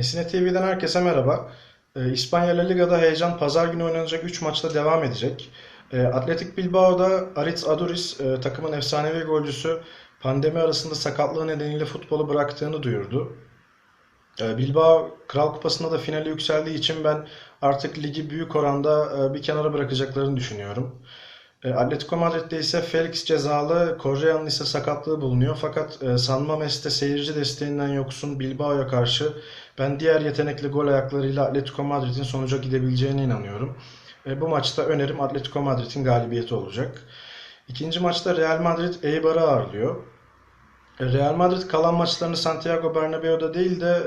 Mesine TV'den herkese merhaba. Ee, İspanya La Liga'da heyecan pazar günü oynanacak 3 maçta devam edecek. Ee, Athletic Bilbao'da Aritz Aduriz e, takımın efsanevi golcüsü pandemi arasında sakatlığı nedeniyle futbolu bıraktığını duyurdu. Ee, Bilbao Kral Kupası'nda da finale yükseldiği için ben artık ligi büyük oranda e, bir kenara bırakacaklarını düşünüyorum. E, Atletico Madrid'de ise Felix cezalı, Correa'nın ise sakatlığı bulunuyor. Fakat e, San Mames'te seyirci desteğinden yoksun Bilbao'ya karşı ben diğer yetenekli gol ayaklarıyla Atletico Madrid'in sonuca gidebileceğine inanıyorum. E, bu maçta önerim Atletico Madrid'in galibiyeti olacak. İkinci maçta Real Madrid Eibar'ı ağırlıyor. Real Madrid kalan maçlarını Santiago Bernabéu'da değil de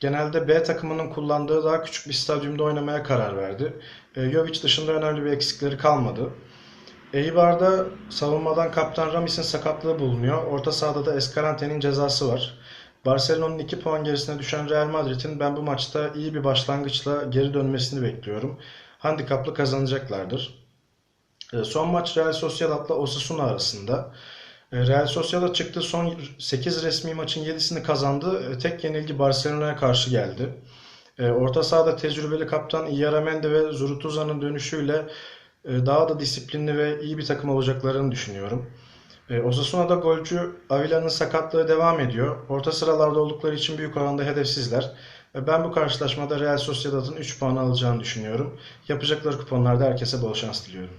genelde B takımının kullandığı daha küçük bir stadyumda oynamaya karar verdi. E, Jovic dışında önemli bir eksikleri kalmadı. Eibar'da savunmadan kaptan Ramis'in sakatlığı bulunuyor. Orta sahada da Escarante'nin cezası var. Barcelona'nın 2 puan gerisine düşen Real Madrid'in ben bu maçta iyi bir başlangıçla geri dönmesini bekliyorum. Handikaplı kazanacaklardır. E, Son maç Real Sociedad'la Osasuna arasında. E, Real Sociedad çıktığı son 8 resmi maçın 7'sini kazandı. E, Tek yenilgi Barcelona'ya karşı geldi. Orta sahada tecrübeli kaptan Iaramendi ve Zurutuza'nın dönüşüyle daha da disiplinli ve iyi bir takım olacaklarını düşünüyorum. E, Osasuna'da golcü Avila'nın sakatlığı devam ediyor. Orta sıralarda oldukları için büyük oranda hedefsizler. E, Ben bu karşılaşmada Real Sociedad'ın 3 puan alacağını düşünüyorum. Yapacakları kuponlarda herkese bol şans diliyorum.